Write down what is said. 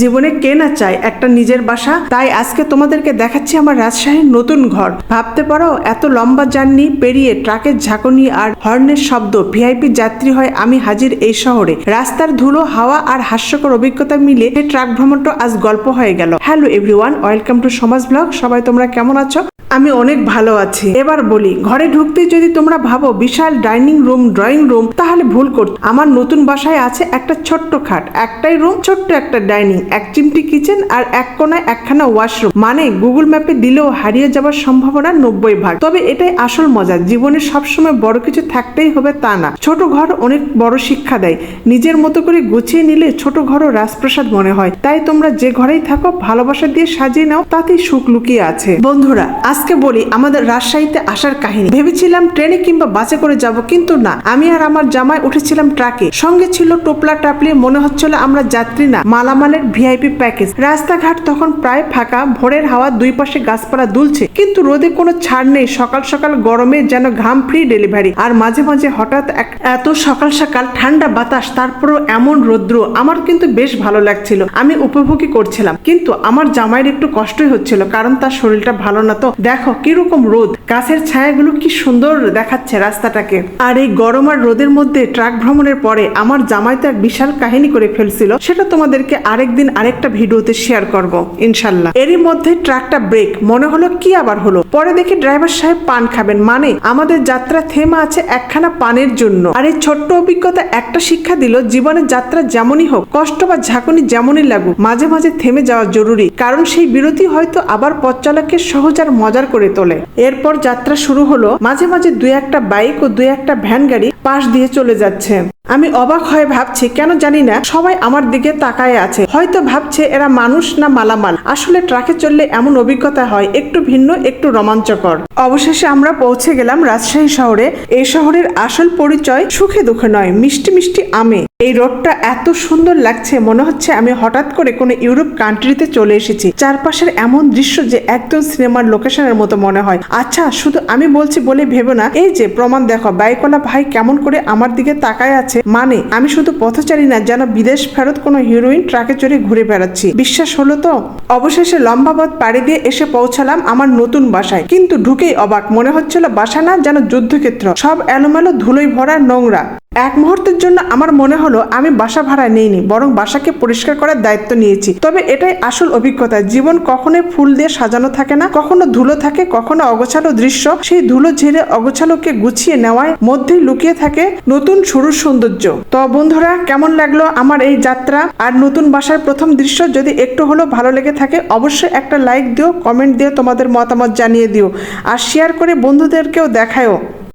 জীবনে কে না চায় একটা নিজের বাসা, তাই আজকে তোমাদেরকে দেখাচ্ছি আমার রাজশাহীর নতুন ঘর। ভাবতে পারো, এত লম্বা জার্নি পেরিয়ে ট্রাকের ঝাঁকুনি আর হর্নের শব্দ, ভিআইপি যাত্রী হয় আমি হাজির এই শহরে। রাস্তার ধুলো, হাওয়া আর হাস্যকর অভিজ্ঞতা মিলে ট্রাক ভ্রমণটা আজ গল্প হয়ে গেল। Hello everyone, welcome to Samaj blog. সবাই তোমরা কেমন আছো? আমি অনেক ভালো আছি। এবার বলি, ঘরে ঢুকতেই যদি তোমরা ভাবো বিশাল ডাইনিং রুম, ড্রয়িং রুম, তাহলে ভুল করছ। আমার নতুন বাসায় আছে একটা ছোট্ট খাট। একটাই রুম, ছোট্ট একটা ডাইনিং, এক চিমটি কিচেন আর এক কোনায় একখানা ওয়াশরুম। মানে গুগল ম্যাপে দিলেও হারিয়ে যাওয়ার সম্ভাবনা নব্বই ভাগ। তবে এটাই আসল মজা, জীবনে সবসময় বড় কিছু থাকতেই হবে তা না। ছোট ঘর অনেক বড় শিক্ষা দেয়। নিজের মতো করে গুছিয়ে নিলে ছোট ঘরও রাজপ্রাসাদ মনে হয়। তাই তোমরা যে ঘরেই থাকো, ভালোবাসা দিয়ে সাজিয়ে নাও, তাতেই সুখ লুকিয়ে আছে। বন্ধুরা আজকে বলি, আমাদের রাজশাহীতে আসার কাহিনী। ভেবেছিলাম ট্রেনে কিংবা বাসে করে যাব, কিন্তু না। আমি আর আমার জামাই উঠেছিলাম ট্রাকে। সঙ্গে ছিল টোপলা টাপলি, মনে হচ্ছিল আমরা যাত্রী না। মালামালের ভিআইপি প্যাকেজ। রাস্তাঘাট তখন প্রায় ফাঁকা, ভোরের হাওয়া দুই পাশে গাছপালা দুলছে। কিন্তু রোদে কোনো ছাড় নেই, সকাল সকাল গরমে যেন ঘাম ফ্রি ডেলিভারি। আর মাঝে মাঝে হঠাৎ এত সকাল সকাল ঠান্ডা বাতাস, তারপরও এমন রৌদ্র, আমার কিন্তু বেশ ভালো লাগছিল। আমি উপভোগই করছিলাম। কিন্তু আমার জামাইয়ের একটু কষ্টই হচ্ছিল, কারণ তার শরীরটা ভালো না তো। দেখো কীরকম রোদ। গাছের ছায়াগুলো কি সুন্দর দেখাচ্ছে রাস্তাটাকে। আর এই গরম আর রোদের মধ্যে ট্রাক ভ্রমণের পরে আমার জামাই তো এক বিশাল কাহিনী করে ফেলছিল। সেটা তোমাদেরকে আরেকদিন আরেকটা ভিডিওতে শেয়ার করব, ইনশাল্লাহ। এরই মধ্যে ট্রাকটা ব্রেক মনে হলো কি আবার হলো। পরে দেখি ড্রাইভার সাহেব পান খাবেন। মানে আমাদের যাত্রা থেমা আছে একখানা পানের জন্য। আর এই ছোট্ট অভিজ্ঞতা একটা শিক্ষা দিল, জীবনের যাত্রা যেমনই হোক, কষ্ট বা ঝাঁকুনি যেমনই লাগুক, মাঝে মাঝে থেমে যাওয়া জরুরি। কারণ সেই বিরতি হয়তো আবার পথ সহজ আর মজার করে তোলে। এরপর যাত্রা শুরু হলো, মাঝে মাঝে দুই একটা বাইক ও দুই একটা ভ্যান গাড়ি পাশ দিয়ে চলে যাচ্ছে। আমি অবাক হয়ে ভাবছি, কেন জানি না, সবাই আমার দিকে তাকায় আছে। হয়তো ভাবছে এরা মানুষ না মালামাল। আসলে ট্রাকে চললে এমন অভিজ্ঞতা হয়, একটু ভিন্ন, একটু রোমাঞ্চকর। অবশেষে আমরা পৌঁছে গেলাম রাজশাহী শহরে। এই শহরের আসল পরিচয় সুখে দুঃখে নয়, মিষ্টি মিষ্টি আমে। এই রোডটা এত সুন্দর লাগছে, মনে হচ্ছে আমি হঠাৎ করে কোনো ইউরোপ কান্ট্রিতে চলে এসেছি। চারপাশের এমন দৃশ্য যে একদম সিনেমার লোকেশনের মতো মনে হয়। আচ্ছা শুধু আমি বলছি বলে ভেবো না, এই যে প্রমাণ দেখো, বাইকওয়ালা ভাই কেমন করে আমার দিকে তাকায় আছে। মানে আমি শুধু পথচারী না, যেন বিদেশ ফেরত কোনো হিরোইন ট্রাকে চড়ে ঘুরে বেড়াচ্ছি। বিশ্বাস হলো তো? অবশেষে লম্বা পথ পাড়ি দিয়ে এসে পৌঁছালাম আমার নতুন বাসায়। কিন্তু ঢুকেই অবাক, মনে হচ্ছিল বাসা না যেন যুদ্ধক্ষেত্র। সব এলোমেলো ধুলোই ভরা নোংরা। এক মুহূর্তের জন্য আমার মনে হলো আমি বাসা ভাড়া নেইনি, বরং বাসাকে পরিষ্কার করার দায়িত্ব নিয়েছি। তবে এটাই আসল অভিজ্ঞতা। জীবন কখনোই ফুল দিয়ে সাজানো থাকে না, কখনো ধুলো থাকে, কখনো অগোছালো দৃশ্য। সেই ধুলো ঝেড়ে অগোছালোকে গুছিয়ে নেওয়ায় মধ্যে লুকিয়ে থাকে নতুন শুরুর সৌন্দর্য। তো বন্ধুরা, কেমন লাগল আমার এই যাত্রা? আর নতুন বাসার প্রথম দৃশ্য যদি একটু হলেও ভালো লেগে থাকে, অবশ্যই একটা লাইক দিও, কমেন্ট দিয়ে তোমাদের মতামত জানিয়ে দিও। আর শেয়ার করে বন্ধুদেরকেও দেখায়ও।